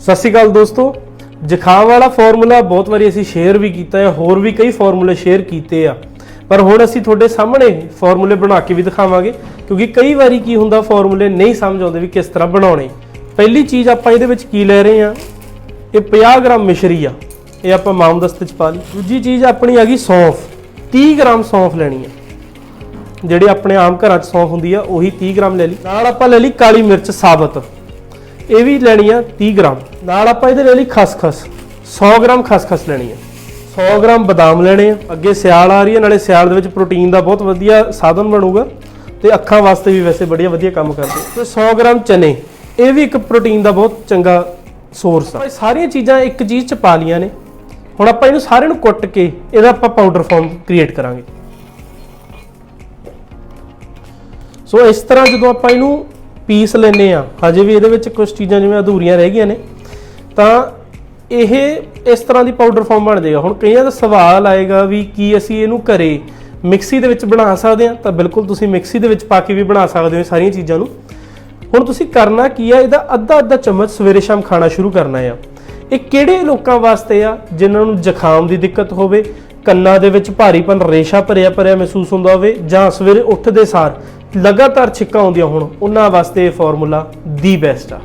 ਸਤਿ ਸ਼੍ਰੀ ਅਕਾਲ ਦੋਸਤੋ। ਜ਼ੁਕਾਮ ਵਾਲਾ ਫਾਰਮੂਲਾ ਬਹੁਤ ਵਾਰੀ ਅਸੀਂ ਸ਼ੇਅਰ ਵੀ ਕੀਤਾ ਹੈ, ਹੋਰ ਵੀ ਕਈ ਫਾਰਮੂਲੇ ਸ਼ੇਅਰ ਕੀਤੇ ਆ। ਪਰ ਹੁਣ ਅਸੀਂ ਤੁਹਾਡੇ ਸਾਹਮਣੇ ਫਾਰਮੂਲੇ ਬਣਾ ਕੇ ਵੀ ਦਿਖਾਵਾਂਗੇ, ਕਿਉਂਕਿ ਕਈ ਵਾਰੀ ਕੀ ਹੁੰਦਾ, ਫਾਰਮੂਲੇ ਨਹੀਂ ਸਮਝ ਆਉਂਦੇ ਵੀ ਕਿਸ ਤਰ੍ਹਾਂ ਬਣਾਉਣੇ। ਪਹਿਲੀ ਚੀਜ਼ ਆਪਾਂ ਇਹਦੇ ਵਿੱਚ ਕੀ ਲੈ ਰਹੇ ਆ ਇਹ 50 ਗ੍ਰਾਮ ਮਿਸ਼ਰੀ ਆ। ਇਹ ਆਪਾਂ ਮਾਮਦਸਤ ਚ ਪਾ ਲਈ। ਦੂਜੀ ਚੀਜ਼ ਆਪਣੀ ਆ ਗਈ ਸੌਂਫ। 30 ਗ੍ਰਾਮ ਸੌਂਫ ਲੈਣੀ ਆ। ਜਿਹੜੀ ਆਪਣੇ ਆਮ ਘਰਾਂ 'ਚ ਸੌਂਫ ਹੁੰਦੀ ਆ, ਉਹੀ 30 ਗ੍ਰਾਮ ਲੈ ਲਈ। ਨਾਲ ਆਪਾਂ ਲੈ ਲਈ ਕਾਲੀ ਮਿਰਚ, ਸਾਬਤ। ਇਹ ਵੀ ਲੈਣੀ ਆ 30 ਗ੍ਰਾਮ। ਨਾਲ ਆਪਾਂ ਇਹਦੇ ਲੈ ਲਈ ਖਸਖਸ 100 ਗ੍ਰਾਮ ਖਸਖਸ ਲੈਣੀ ਆ। 100 ਗ੍ਰਾਮ ਬਦਾਮ ਲੈਣੇ ਆ। ਅੱਗੇ ਸਿਆਲ ਆ ਰਹੀ ਹੈ ਨਾਲੇ ਸਿਆਲ ਦੇ ਵਿੱਚ ਪ੍ਰੋਟੀਨ ਦਾ ਬਹੁਤ ਵਧੀਆ ਸਾਧਨ ਬਣੂਗਾ ਤੇ ਅੱਖਾਂ ਵਾਸਤੇ ਵੀ ਵੈਸੇ ਬੜੀਆ ਵਧੀਆ ਕੰਮ ਕਰਦੇ ਤੇ 100 ਗ੍ਰਾਮ ਚਨੇ, ਇਹ ਵੀ ਇੱਕ ਪ੍ਰੋਟੀਨ ਦਾ ਬਹੁਤ ਚੰਗਾ ਸੋਰਸ ਆ। ਇਹ ਸਾਰੀਆਂ ਚੀਜ਼ਾਂ ਇੱਕ ਚੀਜ਼ ਚ ਪਾ ਲੀਆਂ ਨੇ। ਹੁਣ ਆਪਾਂ ਇਹਨੂੰ ਸਾਰਿਆਂ ਨੂੰ ਕੁੱਟ ਕੇ ਇਹਦਾ ਆਪਾਂ ਪਾਊਡਰ ਫਾਰਮ ਕ੍ਰੀਏਟ ਕਰਾਂਗੇ। ਸੋ ਇਸ ਤਰ੍ਹਾਂ ਜਦੋਂ ਆਪਾਂ ਇਹਨੂੰ ਪੀਸ ਲੈਨੇ ਆ ਹਜੇ ਵੀ ਇਹਦੇ ਵਿੱਚ ਕੁਝ ਚੀਜ਼ਾਂ ਜਿਵੇਂ ਅਧੂਰੀਆਂ ਰਹਿ ਗਈਆਂ ਨੇ। ਤਾਂ ਇਹ ਇਸ ਤਰ੍ਹਾਂ ਦੀ ਪਾਊਡਰ ਫਾਰਮ ਬਣ ਜਾਏਗਾ। ਹੁਣ ਕਈਆਂ ਦਾ ਸਵਾਲ ਆਏਗਾ ਵੀ ਕੀ ਅਸੀਂ ਇਹਨੂੰ ਘਰੇ ਮਿਕਸੀ ਦੇ ਵਿੱਚ ਬਣਾ ਸਕਦੇ ਹਾਂ? ਤਾਂ ਬਿਲਕੁਲ ਤੁਸੀਂ ਮਿਕਸੀ ਦੇ ਵਿੱਚ ਪਾ ਕੇ ਵੀ ਬਣਾ ਸਕਦੇ ਹੋ ਇਹ ਸਾਰੀਆਂ ਚੀਜ਼ਾਂ ਨੂੰ। ਹੁਣ ਤੁਸੀਂ ਕਰਨਾ ਕੀ ਆ? ਇਹਦਾ ਅੱਧਾ ਅੱਧਾ ਚਮਚ ਸਵੇਰੇ ਸ਼ਾਮ ਖਾਣਾ ਸ਼ੁਰੂ ਕਰਨਾ ਆ। ਇਹ ਕਿਹੜੇ ਲੋਕਾਂ ਵਾਸਤੇ ਆ? ਜਿਨ੍ਹਾਂ ਨੂੰ ਜ਼ੁਕਾਮ ਦੀ ਦਿੱਕਤ ਹੋਵੇ ਕੰਨਾਂ ਦੇ ਵਿੱਚ ਭਾਰੀਪਨ ਰੇਸ਼ਾ ਭਰਿਆ ਭਰਿਆ ਮਹਿਸੂਸ ਹੁੰਦਾ ਹੋਵੇ ਜਾਂ ਸਵੇਰੇ ਉੱਠਦੇ ਸਾਰ ਲਗਾਤਾਰ ਛਿੱਕਾਂ ਆਉਂਦੀਆਂ ਹੋਣ, ਉਹਨਾਂ ਵਾਸਤੇ ਇਹ ਫਾਰਮੂਲਾ ਦੀ ਬੈਸਟ ਆ।